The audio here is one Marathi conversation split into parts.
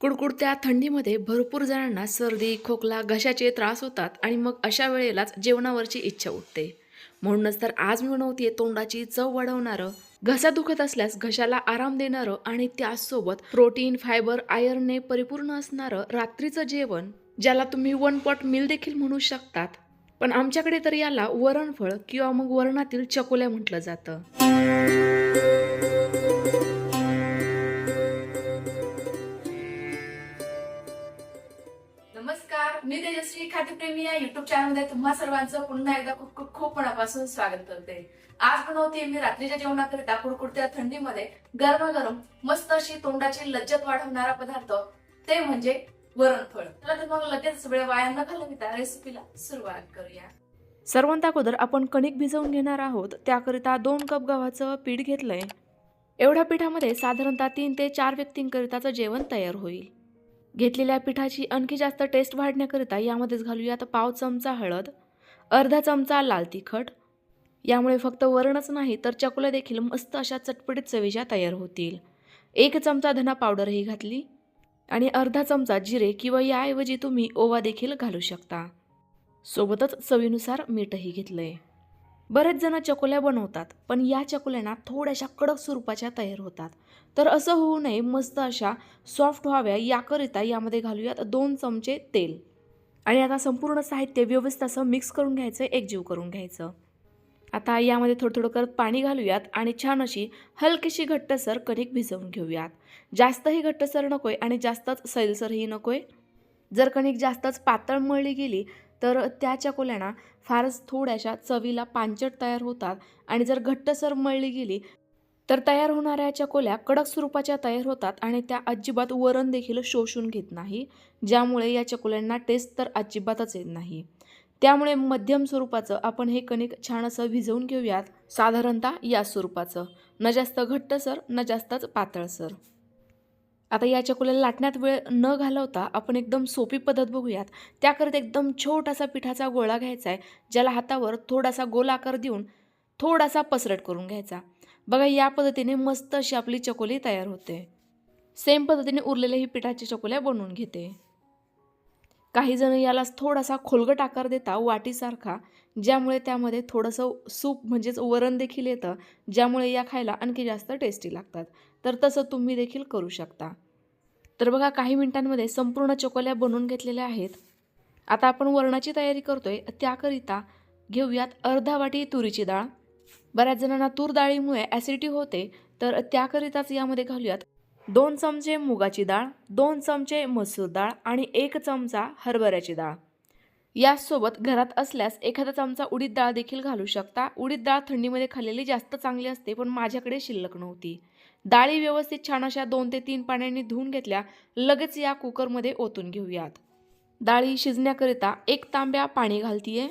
कुडकुडत्या थंडीमध्ये भरपूर जणांना सर्दी खोकला घशाचे त्रास होतात आणि मग अशा वेळेलाच जेवणावरची इच्छा उठते. म्हणूनच तर आज मी बनवते तोंडाची चव वाढवणारं घसा दुखत असल्यास घशाला आराम देणारं आणि त्याचसोबत प्रोटीन फायबर आयर्नने परिपूर्ण असणारं रात्रीचं जेवण ज्याला तुम्ही वन पॉट मिल देखील म्हणू शकतात. पण आमच्याकडे तर याला वरणफळ किंवा मग वरणातील चकोल्या म्हटलं जातं. नमस्कार खाद्यप्रेमी या युट्यूब चॅनलमध्ये तुम्हा सर्वांचं पुन्हा एकदा खूप खूप खूप मनापासून स्वागत करते. आज बनवते मी रात्रीच्या जेवणाकरिता कुडकुडत्या थंडीमध्ये गरमागरम मस्त अशी तोंडाची लज्जत वाढवणारा पदार्थ. ते म्हणजे वरणफळ. चला तर मग लगेच वेळ वाया न घालविता रेसिपीला सुरुवात करूया. सर्वांत अगोदर आपण कणिक भिजवून घेणार आहोत. त्याकरिता दोन कप गव्हाचं पीठ घेतलंय. एवढ्या पिठामध्ये साधारणतः तीन ते चार व्यक्तींकरिताचं जेवण तयार होईल. घेतलेल्या पिठाची आणखी जास्त टेस्ट वाढण्याकरिता यामध्येच घालूयात पाव चमचा हळद अर्धा चमचा लाल तिखट. यामुळे फक्त वरणच नाही तर चकुल्या देखील मस्त अशा चटपटीत चवीच्या तयार होतील. एक चमचा धना पावडरही घातली आणि अर्धा चमचा जिरे किंवा याऐवजी तुम्ही ओवा देखील घालू शकता. सोबतच चवीनुसार मीठही घेतलंय. बरेच जण चकोल्या बनवतात पण या चकोल्यांना थोड्याशा कडक स्वरूपाच्या तयार होतात. तर असं होऊ नये मस्त अशा सॉफ्ट व्हाव्या याकरिता यामध्ये घालूयात दोन चमचे तेल. आणि आता संपूर्ण साहित्य व्यवस्थित असं मिक्स करून घ्यायचं एकजीव करून घ्यायचं. आता यामध्ये थोडं थोडं करत पाणी घालूयात आणि छान अशी हलकीशी घट्टसर कणिक भिजवून घेऊयात. जास्तही घट्टसर नकोय आणि जास्तच सैलसरही नकोय. जर कणिक जास्तच पातळ मळली गेली तर त्या चकोल्यांना फारच थोड्याशा चवीला पांचट तयार होतात आणि जर घट्टसर मळली गेली तर तयार होणाऱ्या चकोल्या कडक स्वरूपाच्या तयार होतात आणि त्या अजिबात वरण देखील शोषून घेत नाही ज्यामुळे या चकोल्यांना टेस्ट तर अजिबातच येत नाही. त्यामुळे मध्यम स्वरूपाचं आपण हे कणिक छान असं भिजवून घेऊयात साधारणतः या स्वरूपाचं. न जास्त घट्टसर न जास्तच पातळसर आता या चकोल्याला लाटण्यात वेळ न घालवता आपण एकदम सोपी पद्धत बघूयात. त्याकरिता एकदम छोटासा पिठाचा गोळा घ्यायचा आहे ज्याला हातावर थोडासा गोल आकार देऊन थोडासा पसरट करून घ्यायचा. बघा या पद्धतीने मस्त अशी आपली चकोली तयार होते. सेम पद्धतीने उरलेल्या ही पिठाची चकोल्या बनवून घेते. काहीजण यालाच याला थोडासा खोलगट आकार देता वाटीसारखा ज्यामुळे त्यामध्ये थोडंसं सूप म्हणजेच वरण देखील येतं ज्यामुळे या खायला आणखी जास्त टेस्टी लागतात. तर तसं तुम्ही देखील करू शकता. तर बघा काही मिनिटांमध्ये संपूर्ण चकोल्या बनवून घेतलेल्या आहेत. आता आपण वरणाची तयारी करतोय. त्याकरिता घेऊयात अर्धा वाटी तुरीची डाळ. बऱ्याच जणांना तूर डाळीमुळे ॲसिडिटी होते तर त्याकरिताच यामध्ये घालूयात दोन चमचे मुगाची डाळ दोन चमचे मसूर डाळ आणि एक चमचा हरभऱ्याची डाळ. यासोबत घरात असल्यास एखादा चमचा उडीद डाळ देखील घालू शकता. उडीद डाळ थंडीमध्ये खाल्लेली जास्त चांगली असते पण माझ्याकडे शिल्लक नव्हती. डाळी व्यवस्थित छान अशा दोन ते तीन पाण्याने धुवून घेतल्या लगेच या कुकरमध्ये ओतून घेऊयात. डाळी शिजण्याकरिता एक तांब्या पाणी घालतीये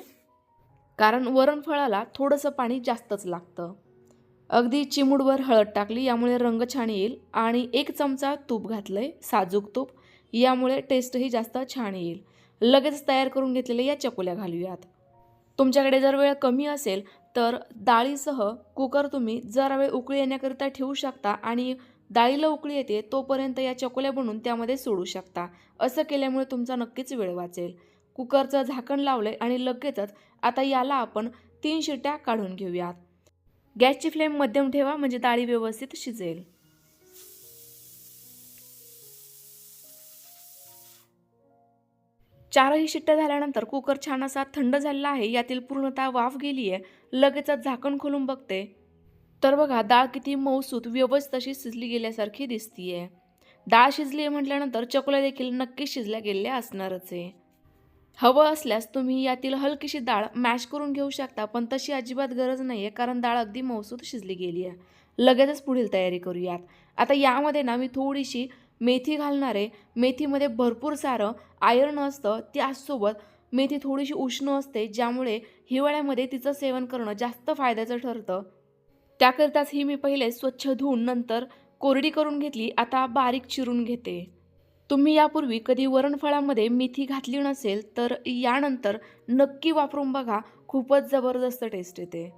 कारण वरण फळाला थोडंसं पाणी जास्तच लागतं. अगदी चिमूडवर हळद टाकली यामुळे रंग छान येईल आणि एक चमचा तूप घातलंय साजूक तूप. यामुळे टेस्टही जास्त छान येईल. लगेच तयार करून घेतलेल्या या चकोल्या घालूयात. तुमच्याकडे जर वेळ कमी असेल तर डाळीसह कुकर तुम्ही जरा वेळ उकळी येण्याकरिता ठेवू शकता आणि डाळीला उकळी येते तोपर्यंत या चकोल्या बनवून त्यामध्ये सोडू शकता. असं केल्यामुळे तुमचा नक्कीच वेळ वाचेल. कुकरचं झाकण लावलंय आणि लगेचच आता याला आपण तीन शिट्या काढून घेऊयात. गॅसची फ्लेम मध्यम ठेवा म्हणजे डाळी व्यवस्थित शिजेल. चारही शिट्ट्या झाल्यानंतर कुकर छान असा थंड झालेला आहे यातील पूर्णतः वाफ गेली आहे लगेचच झाकण खोलून बघते. तर बघा डाळ किती मऊसूत व्यवस्थित अशी शिजली गेल्यासारखी दिसतीये. डाळ शिजली आहे म्हटल्यानंतर चकोल्या देखील नक्कीच शिजल्या गेलेल्या असणारच आहे. हवं असल्यास तुम्ही यातील हलकीशी डाळ मॅश करून घेऊ शकता पण तशी अजिबात गरज नाही आहे कारण डाळ अगदी मौसूद शिजली गेली आहे लगेचच पुढील तयारी करूयात. आता यामध्ये ना मी थोडीशी मेथी घालणार आहे. मेथीमध्ये भरपूर सारं आयर्न असतं. त्याचसोबत मेथी थोडीशी उष्ण असते ज्यामुळे हिवाळ्यामध्ये तिचं सेवन करणं जास्त फायद्याचं ठरतं. त्याकरिताच ही मी पहिले स्वच्छ धुवून नंतर कोरडी करून घेतली. आता बारीक चिरून घेते. तुम्ही यापूर्वी कधी वरणफळामध्ये मेथी घातली नसेल तर यानंतर नक्की वापरून बघा. खूपच जबरदस्त टेस्ट येते.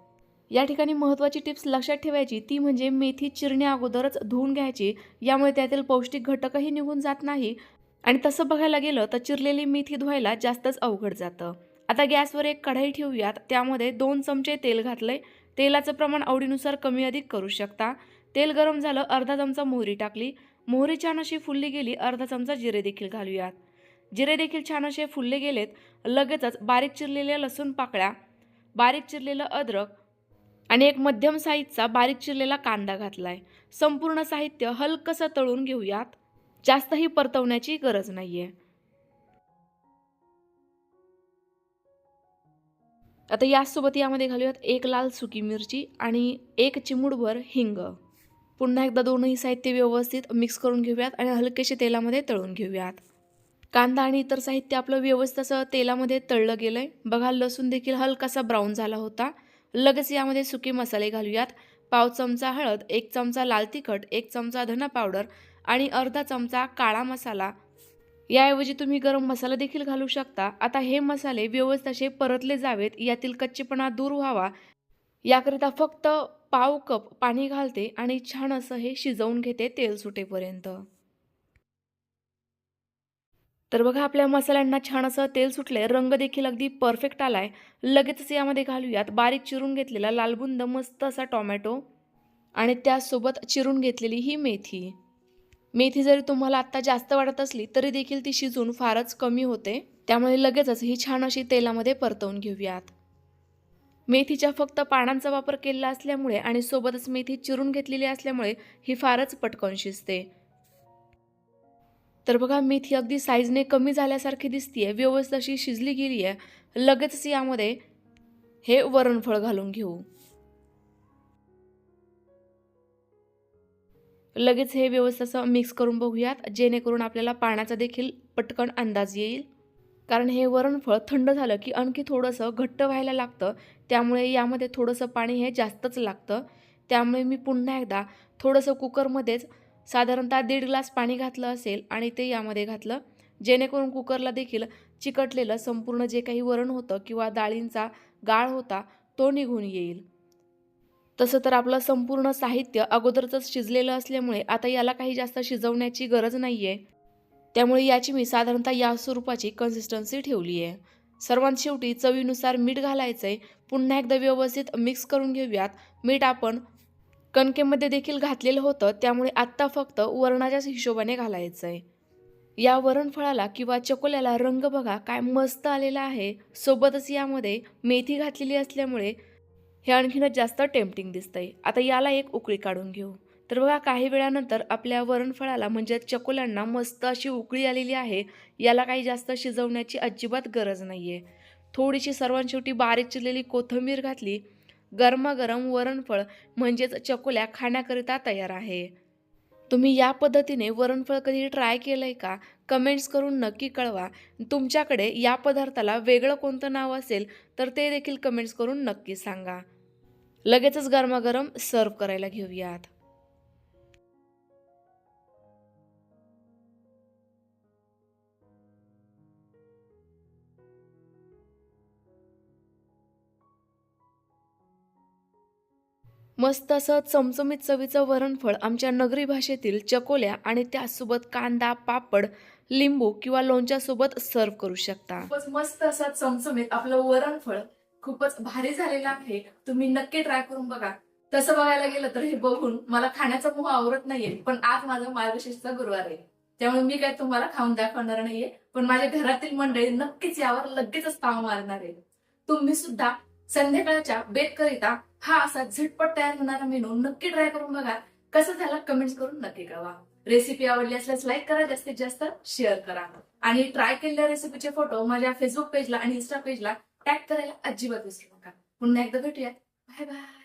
या ठिकाणी महत्त्वाची टिप्स लक्षात ठेवायची ती म्हणजे मेथी चिरण्या अगोदरच धुवून घ्यायची. यामुळे त्यातील पौष्टिक घटकही निघून जात नाही. आणि तसं बघायला गेलं तर चिरलेली मेथी धुवायला जास्तच अवघड जातं. आता गॅसवर एक कढाई ठेवूयात. त्यामध्ये दोन चमचे तेल घातलंय. तेलाचं प्रमाण आवडीनुसार कमी अधिक करू शकता. तेल गरम झालं अर्धा चमचा मोहरी टाकली. मोहरी छान अशी फुलली गेली अर्धा चमचा जिरे देखील घालूयात. जिरे देखील छान असे फुलले गेलेत लगेचच बारीक चिरलेल्या लसूण पाकळ्या बारीक चिरलेलं अद्रक आणि एक मध्यम साईजचा बारीक चिरलेला कांदा घातलाय. संपूर्ण साहित्य हलकसं तळून घेऊयात. जास्तही परतवण्याची गरज नाहीये. आता याचसोबत यामध्ये घालूयात एक लाल सुकी मिरची आणि एक चिमूडभर हिंग. पुन्हा एकदा दोनही साहित्य व्यवस्थित मिक्स करून घेऊयात आणि हलकेसे तेलामध्ये तळून घेऊयात. कांदा आणि इतर साहित्य आपलं व्यवस्थित असं तेलामध्ये तळलं गेलंय. बघा लसूण देखील हलकासा ब्राऊन झाला होता. लगेच यामध्ये सुके मसाले घालूयात. पाव चमचा हळद एक चमचा लाल तिखट एक चमचा धना पावडर आणि अर्धा चमचा काळा मसाला. याऐवजी तुम्ही गरम मसाला देखील घालू शकता. आता हे मसाले व्यवस्थित असे परतले जावेत. यातील कच्चेपणा दूर व्हावा. याकरिता फक्त पाव कप पाणी घालते आणि छान असं हे शिजवून घेते तेल सुटेपर्यंत. तर बघा आपल्या मसाल्यांना छान असं तेल सुटलंय. रंग देखील अगदी परफेक्ट आलाय. लगेचच यामध्ये घालूयात. बारीक चिरून घेतलेला लालबुंद मस्त असा टोमॅटो. आणि त्यासोबत चिरून घेतलेली ही मेथी. मेथी जरी तुम्हाला आत्ता जास्त वाटत असली तरी देखील ती शिजून फारच कमी होते. त्यामुळे लगेचच ही छान अशी तेलामध्ये परतवून घेऊयात. मेथीच्या फक्त पानांचा वापर केलेला असल्यामुळे आणि सोबतच मेथी चिरून घेतलेली असल्यामुळे ही फारच पटकन शिजते. तर बघा मेथी अगदी साईजने कमी झाल्यासारखी दिसतीये व्यवस्थित अशी शिजली गेली आहे लगेचच यामध्ये हे वरणफळ घालून घेऊ. लगेच हे व्यवस्थित असं मिक्स करून बघूयात जेणेकरून आपल्याला पाण्याचा देखील पटकन अंदाज येईल. कारण हे वरणफळ थंड झालं की आणखी थोडंसं घट्ट व्हायला लागतं. त्यामुळे यामध्ये थोडंसं पाणी हे जास्तच लागतं. त्यामुळे मी पुन्हा एकदा थोडंसं कुकरमध्येच साधारणतः दीड ग्लास पाणी घातलं असेल आणि ते यामध्ये घातलं. जेणेकरून कुकरला देखील चिकटलेलं संपूर्ण जे काही वरण होतं किंवा डाळींचा गाळ होता तो निघून येईल. तसं तर आपलं संपूर्ण साहित्य अगोदरच शिजलेलं असल्यामुळे आता याला काही जास्त शिजवण्याची गरज नाही आहे त्यामुळे याची मी साधारणतः या स्वरूपाची कन्सिस्टन्सी ठेवली आहे. सर्वांत शेवटी चवीनुसार मीठ घालायचं आहे पुन्हा एकदा व्यवस्थित मिक्स करून घेऊयात. मीठ आपण कणकेमध्ये देखील घातलेलं होतं त्यामुळे आत्ता फक्त वरणाच्याच हिशोबाने घालायचं आहे या वरणफळाला किंवा चकोल्याला रंग बघा काय मस्त आलेला आहे. सोबतच यामध्ये मेथी घातलेली असल्यामुळे हे आणखीनच जास्त टेम्पटिंग दिसतंय. आता याला एक उकळी काढून घेऊ. तर बघा काही वेळानंतर आपल्या वरणफळाला म्हणजे चकोल्यांना मस्त अशी उकळी आलेली आहे याला काही जास्त शिजवण्याची अजिबात गरज नाही आहे थोडीशी सर्वांत शेवटी बारीक चिरलेली कोथिंबीर घातली गरमागरम वरणफळ म्हणजेच चकोल्या खाण्याकरिता तयार आहे. तुम्ही या पद्धतीने वरणफळ कधी ट्राय केलं आहे का? कमेंट्स करून नक्की कळवा. तुमच्याकडे या पदार्थाला वेगळं कोणतं नाव असेल तर ते देखील कमेंट्स करून नक्की सांगा. लगेचच गरमागरम सर्व करायला घेऊयात. मस्त असं चमचमीत चवीचं वरणफळ आमच्या नगरी भाषेतील चकोल्या आणि त्यासोबत कांदा पापड लिंबू किंवा लोणच्यासोबत सर्व करू शकता. खूपच मस्त असा चमचमीत आपलं वरणफळ खूपच भारी झालेलं आहे. तुम्ही नक्की ट्राय करून बघा. तसं बघायला गेलं तर हे बघून मला खाण्याचा मोह आवरत नाहीये पण आज माझा मार्गशीर्षचा गुरुवार आहे. त्यामुळे मी काय तुम्हाला खाऊन दाखवणार नाहीये पण माझ्या घरातील मंडळी नक्कीच यावर लगेचच पाव मारणार आहे तुम्ही सुद्धा संध्याकाळच्या बेत करिता हा असा झटपट तयार होणारा मेनू नक्की ट्राय करून बघा. कसं झाला कमेंट्स करून नक्की कळवा. रेसिपी आवडली असल्यास लाईक करा जास्तीत जास्त शेअर करा. आणि ट्राय केलेल्या रेसिपीचे फोटो माझ्या फेसबुक पेजला आणि इन्स्टा पेजला टॅग करायला अजिबात विसरू नका. पुन्हा एकदा भेटूयात. Bye bye